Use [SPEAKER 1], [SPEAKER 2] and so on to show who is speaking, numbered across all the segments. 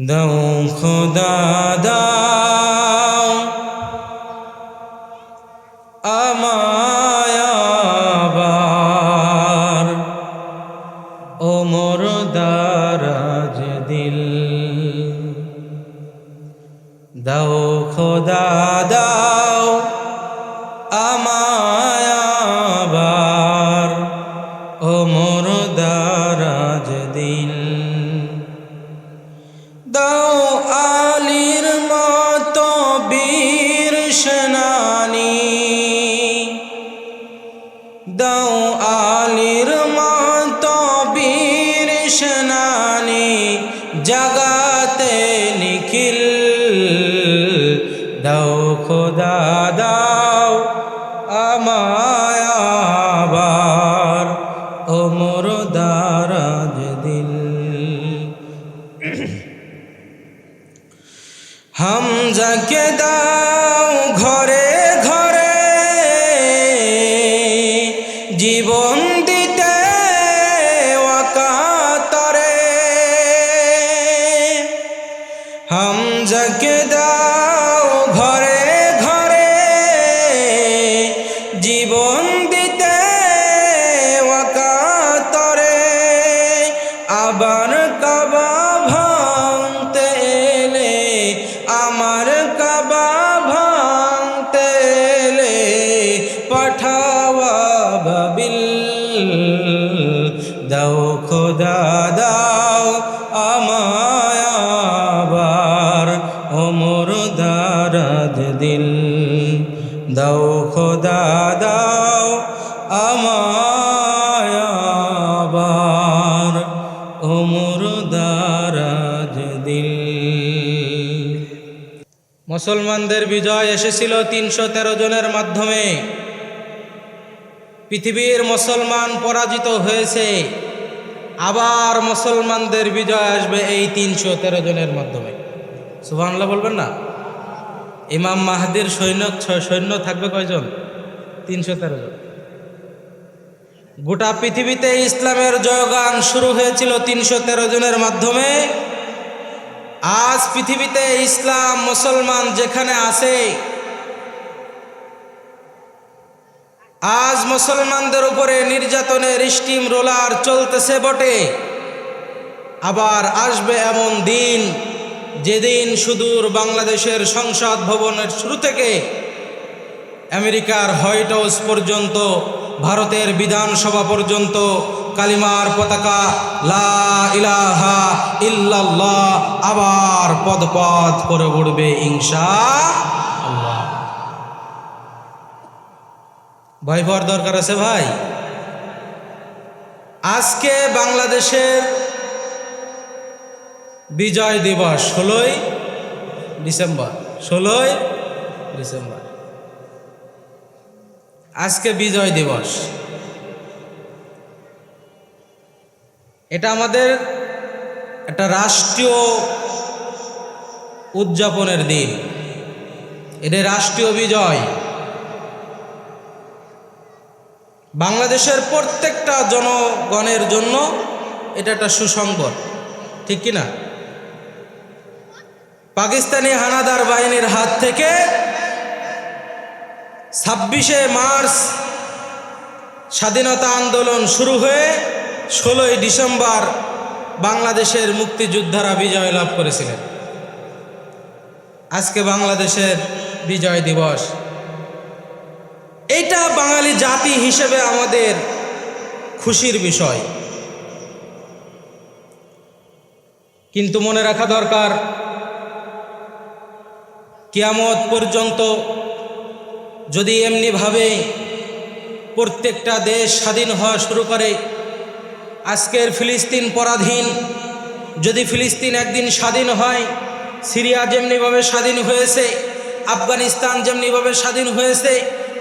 [SPEAKER 1] দাও খোদা ওমর দারাদ দিল দাও খোদা, দাও আমায় আবার। ওমর দারাজ দিল মুসলমানদের বিজয় এসেছিল তিনশো তেরো জনের মাধ্যমে। পৃথিবীর মুসলমান পরাজিত হয়েছে। আবার মুসলমানদের বিজয় আসবে এই তিনশো তেরো জনের মাধ্যমে। সুবহানাল্লাহ বলবেন না? ইমাম মাহাদির সৈন্য সৈন্য থাকবে কয়জন? তিনশো তেরো জন। গোটা পৃথিবীতে ইসলামের জয়গান শুরু হয়েছিল তিনশো তেরো জনের মাধ্যমে। আজ পৃথিবীতে ইসলাম মুসলমান যেখানে আছে, আজ মুসলমানদের উপরে নির্যাতনের স্টিম রোলার চলতেছে বটে। আবার আসবে এমন দিন যেদিন সুদূর বাংলাদেশের সংসদ ভবনের শুরু থেকে আমেরিকার হোয়াইট হাউস পর্যন্ত, ভারতের বিধানসভা পর্যন্ত কালিমার পতাকা লা ইলাহা ইল্লাল্লাহ আবার পদপদ করে উঠবে ইনশা আল্লাহ। ভয় দরকার আছে ভাই? আজকে বাংলাদেশের বিজয় দিবস ষোলোই ডিসেম্বর ষোলোই ডিসেম্বর। আজকে বিজয় দিবস। এটা আমাদের একটা রাষ্ট্রীয় উদযাপনের দিন। এটা রাষ্ট্রীয় বিজয়। বাংলাদেশের প্রত্যেকটা জনগণের জন্য এটা একটা সুসংবাদ, ঠিক কি না পাকিস্তানি হানাদার বাহিনীর হাত থেকে ছাব্বিশে মার্চ স্বাধীনতা আন্দোলন শুরু হয়ে ষোলোই ডিসেম্বর বাংলাদেশের মুক্তিযোদ্ধারা বিজয় লাভ করেছিলেন। আজকে বাংলাদেশের বিজয় দিবস। এটা বাঙালি জাতি হিসেবে আমাদের খুশির বিষয়। কিন্তু মনে রাখা দরকার কিয়ামত পর্যন্ত যদি এমনিভাবে প্রত্যেকটা দেশ স্বাধীন হওয়া শুরু করে, আজকের ফিলিস্তিন পরাধীন, যদি ফিলিস্তিন একদিন স্বাধীন হয়, সিরিয়া যেমনিভাবে স্বাধীন হয়েছে, আফগানিস্তান যেমনিভাবে স্বাধীন হয়েছে,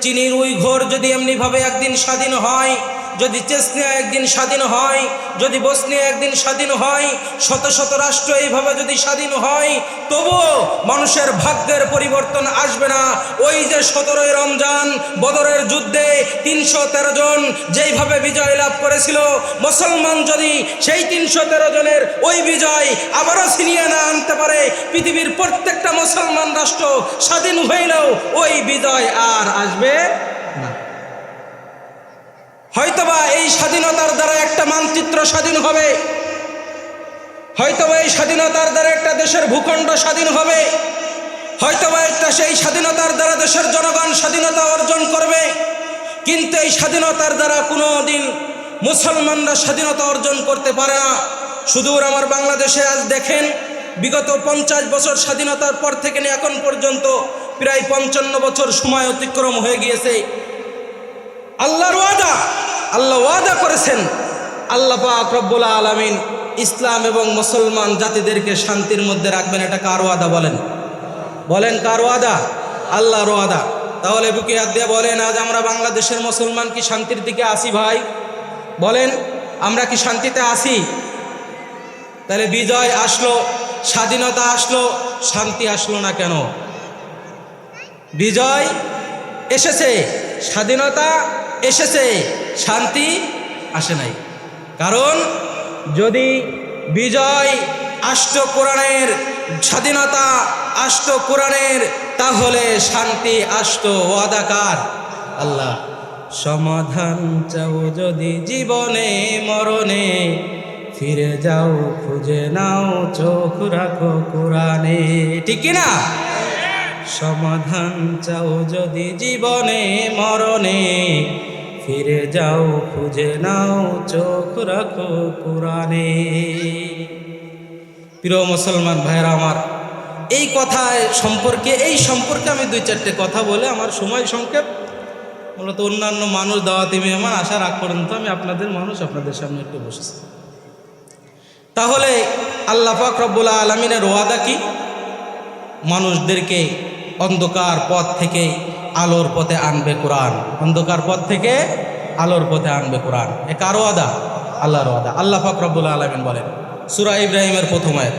[SPEAKER 1] চীনের উইঘোর যদি এমনিভাবে একদিন স্বাধীন হয় যদি চেসনিয়া একদিন স্বাধীন হয়, যদি বসনিয়া একদিন স্বাধীন হয়, শত শত রাষ্ট্র এইভাবে যদি স্বাধীন হয়, তবুও মানুষের ভাগ্যের পরিবর্তন আসবে না। ওই যে সতেরোই রমজান, বদরের যুদ্ধে তিনশো তেরো জন যেইভাবে বিজয় লাভ করেছিল, মুসলমান যদি সেই তিনশো তেরো জনের ওই বিজয় আবারও ছিনিয়ে না আনতে পারে, পৃথিবীর প্রত্যেকটা মুসলমান রাষ্ট্র স্বাধীন হইলেও ওই বিজয় আর আসবে না। হয়তোবা এই স্বাধীনতার দ্বারা একটা মানচিত্র স্বাধীন হবে। হয়তোবা এই স্বাধীনতার দ্বারা একটা দেশের ভূখণ্ড স্বাধীন হবে। হয়তোবা একটা সেই স্বাধীনতার দ্বারা দেশের জনগণ স্বাধীনতা অর্জন করবে। কিন্তু এই স্বাধীনতার দ্বারা কোনো দিন মুসলমানরা স্বাধীনতা অর্জন করতে পারে না। সুদূর আমার বাংলাদেশে আজ দেখেন, বিগত পঞ্চাশ বছর স্বাধীনতার পর থেকে এখন পর্যন্ত প্রায় পঞ্চান্ন বছর সময় অতিক্রম হয়ে গিয়েছে। আল্লাহর ওয়াদা। আল্লাহ ওয়াদা করেছেন। আল্লাহ পাক রব্বুল আলামিন ইসলাম এবং মুসলমান জাতিদেরকে শান্তির মধ্যে রাখবেন, এটা কার ওয়াদা বলেন? বলেন কার ওয়াদা? আল্লাহর ওয়াদা। তাহলে বুকে হাত দিয়ে বলেন, আজ আমরা বাংলাদেশের মুসলমান কি শান্তির দিকে আসি ভাই? বলেন, আমরা কি শান্তিতে আসি? তাহলে বিজয় আসলো, স্বাধীনতা আসলো, শান্তি আসলো না কেন? বিজয় এসেছে, স্বাধীনতা এসেছে, শান্তি আসে নাই। কারণ যদি বিজয় আষ্ট কোরআনের স্বাধীনতা আষ্ট কোরআনের, তাহলে শান্তি আষ্ট ওয়াদাকার। আল্লাহ, সমাধান চাও যদি জীবনে, মরণে, ফিরে যাও, খুঁজে নাও, চোখ রাখো কোরআনে। ঠিক না সমাধান চাও যদি জীবনে মরণে, ফিরে যাও, খুঁজে নাও, চোখ রাখো কোরআনে প্রিয় মুসলমান ভাইরা আমার, এই কথায় সম্পর্কে, এই সম্পর্কে আমি দুই চারটে কথা বলে আমার সময় সংক্ষেপ। মূলত অন্যান্য মানুষ, দাওয়াতি মেহমান, আসার আগ পর্যন্ত আমি আপনাদের মানুষ আপনাদের সামনে একটু বসেছি। তাহলে আল্লাহ পাক রব্বুল আলমিনের ওয়াদা কি? মানুষদেরকে অন্ধকার পথ থেকে আলোর পথে আনবে কোরআন অন্ধকার পথ থেকে আলোর পথে আনবে কোরআন এ কারো আদা আল্লাহর আদা আল্লাহ ফাকরাবুল আলমিন বলেন সুরা ইব্রাহিমের প্রথম আয়াত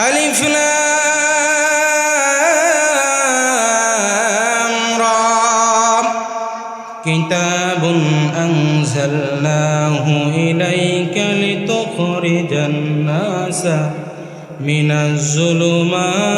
[SPEAKER 1] আলিফ লাম রা كتاب أنزلناه إليك لتخرج الناس من الظلمات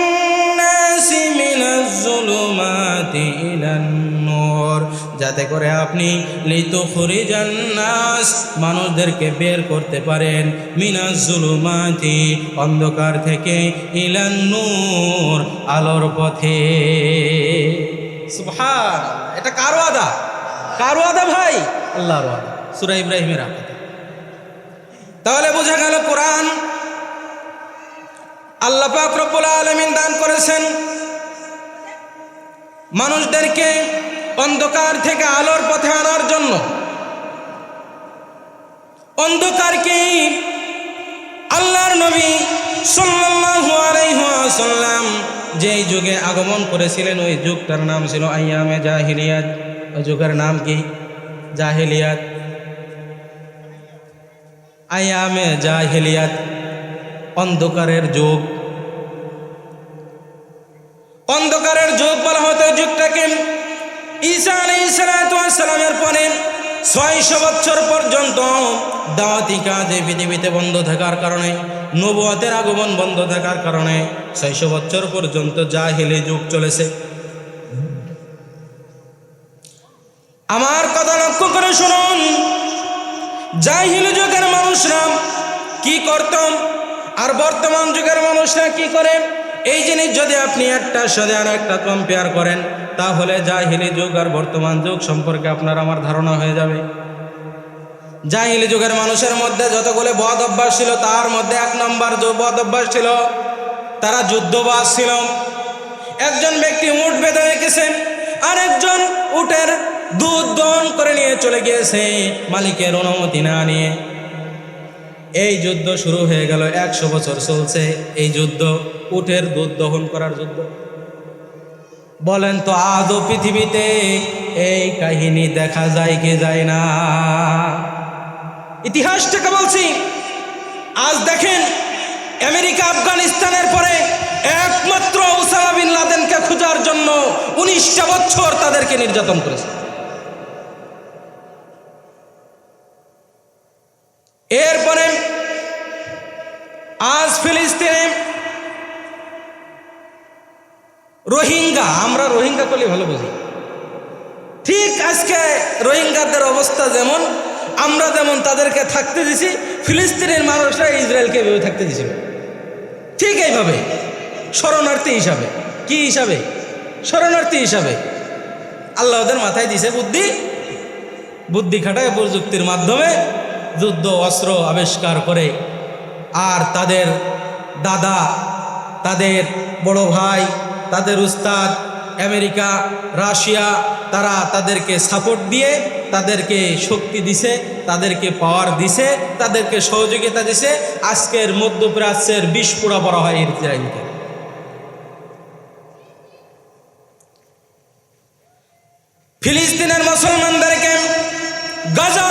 [SPEAKER 1] যাতে করে আপনি লিতুখরিজান নাস মানুষদেরকে বের করতে পারেন মিনাজ জুলুমাতি অন্ধকার থেকে ইলান নূর আলোর পথে। সুবহান এটা কার ওয়াদা? কার ওয়াদা ভাই? আল্লাহর ওয়াদা। সূরা ইব্রাহিমের তাহলে বোঝা গেল কোরআন আল্লাহ পাক রব্বুল আলামিন দান করেছেন। মানুষদেরকে অন্ধকার থেকে আলোর পথে আনার জন্য। অন্ধকারকে আল্লাহর নবী ওয়াসাল্লাম যেই যুগে আগমন করেছিলেন, ওই যুগটার নাম ছিল আইয়ামে জাহিলিয়াত। ওই যুগের নাম কি? জাহিলিয়াত। আয়ামে জাহিলিয়াত, অন্ধকারের যুগ। অন্ধকারের যুগ বলা হতো যুগটাকে ঈসা আলাইসালামের পরে ছয়শো বছর পর্যন্ত দাওয়াতি কাজে পৃথিবীতে বন্ধ থাকার কারণে, নবুয়াতের আগমন বন্ধ থাকার কারণে ছয়শো বছর পর্যন্ত জাহিলি যুগ চলেছে। আমার কথা লক্ষ্য করে শুনুন, জাহিল যুগের মানুষরা কি করতাম আর বর্তমান যুগের মানুষরা কি করে? এই জিনিস যদি আপনি একটার সাথে আর একটা কম্পেয়ার করেন, তাহলে জাহিলি যুগ আর বর্তমান যুগ সম্পর্কে আপনার আমার ধারণা হয়ে যাবে। জাহিলি যুগের মানুষের মধ্যে যতগুলো বদ অভ্যাস ছিল, তার মধ্যে এক নম্বর বদ অভ্যাস ছিল, তারা যুদ্ধবাস ছিল। একজন ব্যক্তি উঠ বেঁধে রেখেছেন আরেকজন উটের দুধ দন করে নিয়ে চলে গিয়েছে মালিকের অনুমতি না নিয়ে। এই যুদ্ধ শুরু হয়ে গেল একশো বছর চলছে। এই যুদ্ধ উটের দুধ দহন করার যুদ্ধ। বলেন তো আদৌ পৃথিবীতে এই কাহিনী দেখা যায় কি যায় না? ইতিহাস থেকে বলছি, আজ দেখেন আমেরিকা আফগানিস্তানের পরে একমাত্র ওসামা বিন লাদেনকে খোঁজার জন্য উনিশটা বছর তাদেরকে নির্যাতন করেছে। এরপরে আজ ফিলিস্তিনে রোহিঙ্গা, আমরা রোহিঙ্গা করলে ভালো বুঝি। ঠিক আজকে রোহিঙ্গাদের অবস্থা যেমন, আমরা যেমন তাদেরকে থাকতে দিছি, ফিলিস্তিনের মানুষরা ইসরায়েলকে এভাবে থাকতে দিছিল ঠিক এইভাবে, শরণার্থী হিসাবে। কি হিসাবে? শরণার্থী হিসাবে। আল্লাহ ওদের মাথায় দিছে বুদ্ধি। বুদ্ধি খাটায় প্রযুক্তির মাধ্যমে যুদ্ধ, অস্ত্র আবিষ্কার করে আর তাদের দাদা, তাদের বড় ভাই, তাদের উস্তাদ, আমেরিকা, রাশিয়া, তারা তাদেরকে সাপোর্ট দিয়ে তাদেরকে শক্তি দিছে, তাদেরকে পাওয়ার দিছে, তাদেরকে সহযোগিতা দিছে। আজকের মধ্যপ্রাচ্যের বিষ পোড়া বড় হয় ইসরায়েলকে। ফিলিস্তিনের মুসলমানদেরকে গাজার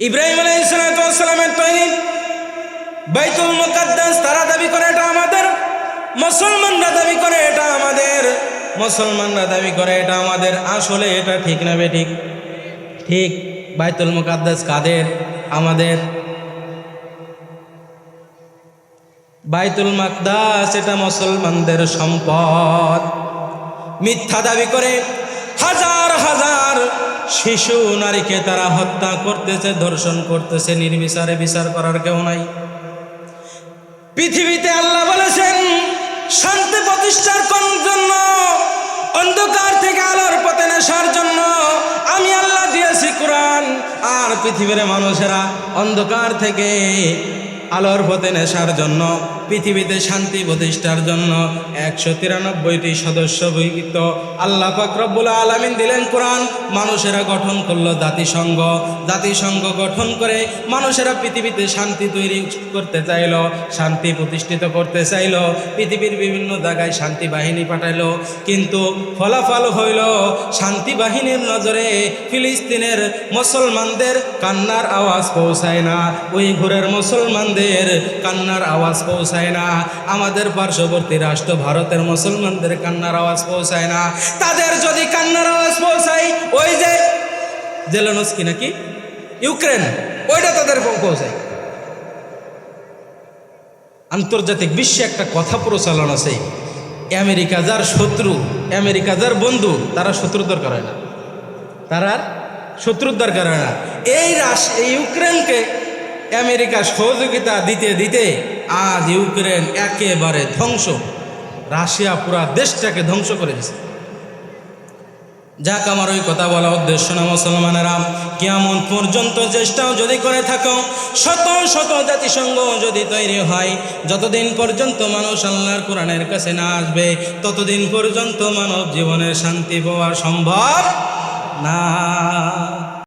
[SPEAKER 1] ইব্রাহিম আলাইসালামের তৈরি বাইতুল মুকদ্দাস, তারা দাবি করে এটা আমাদের। মুসলমানরা দাবি করে এটা আমাদের। মুসলমানরা দাবি করে এটা আমাদের। আসলে এটা ঠিক না বে ঠিক? ঠিক। বাইতুল মুকাদ্দাস কাদের? আমাদের। বাইতুল মাকদাস, এটা মুসলমানদের সম্পদ। মিথ্যা দাবি করে হাজার হাজার শিশু নারীকে তারা হত্যা করতেছে, ধর্ষণ করতেছে, নির্বিচারে বিচার করার কেউ নাই। পৃথিবীতে আল্লাহ বলেছেন, শান্তি প্রতিষ্ঠার কোন জন্য? অন্ধকার থেকে আলোর পথে নেশার জন্য। আমি আল্লাহ দিয়েছি কোরআন। আর পৃথিবীর মানুষেরা অন্ধকার থেকে আলোর পথে নেশার জন্য, পৃথিবীতে শান্তি প্রতিষ্ঠার জন্য একশো তিরানব্বইটি সদস্য বৈকিত আল্লাহ ফাকরবুল আলমিন দিলেন কোরআন, মানুষেরা গঠন করল জাতিসংঘ। জাতিসংঘ গঠন করে মানুষেরা পৃথিবীতে শান্তি তৈরি করতে চাইল, শান্তি প্রতিষ্ঠিত করতে চাইল, পৃথিবীর বিভিন্ন জায়গায় শান্তি বাহিনী পাঠাইল। কিন্তু ফলাফল হইল, শান্তি বাহিনীর নজরে ফিলিস্তিনের মুসলমানদের কান্নার আওয়াজ পৌঁছায় না। ওই ঘুরের মুসলমানদের কান্নার আওয়াজ পৌঁছায় না। আমাদের পার্শ্ববর্তী রাষ্ট্র ভারতের মুসলমানদের কান্নার আওয়াজ পৌঁছায় না। তাদের যদি কান্নার আওয়াজ পৌঁছায়, ওই যে জেলেনস্কি নাকি? ইউক্রেন, ওইটা তাদের পৌঁছায়। আন্তর্জাতিক বিশ্বে একটা কথা প্রচলন আছে। আমেরিকা যার শত্রু, আমেরিকা যার বন্ধু, তারা শত্রুর দরকার হয় না। তারা শত্রুর দরকার হয় না। এই রাশ, এই ইউক্রেনকে আমেরিকা সহযোগিতা দিতে দিতে আজ ইউক্রেন একেবারে ধ্বংস। রাশিয়া পুরা দেশটাকে ধ্বংস করে দিছে। যাক, আমার ওই কথা বলা উদ্দেশ্য না, মুসলমানেরা। কেমন পর্যন্ত চেষ্টাও যদি করে থাকো, শত শত জাতিসংঘ যদি তৈরি হয়, যতদিন পর্যন্ত মানুষ আল্লাহর কোরআনের কাছে না আসবে, ততদিন পর্যন্ত মানব জীবনের শান্তি পাওয়া সম্ভব না।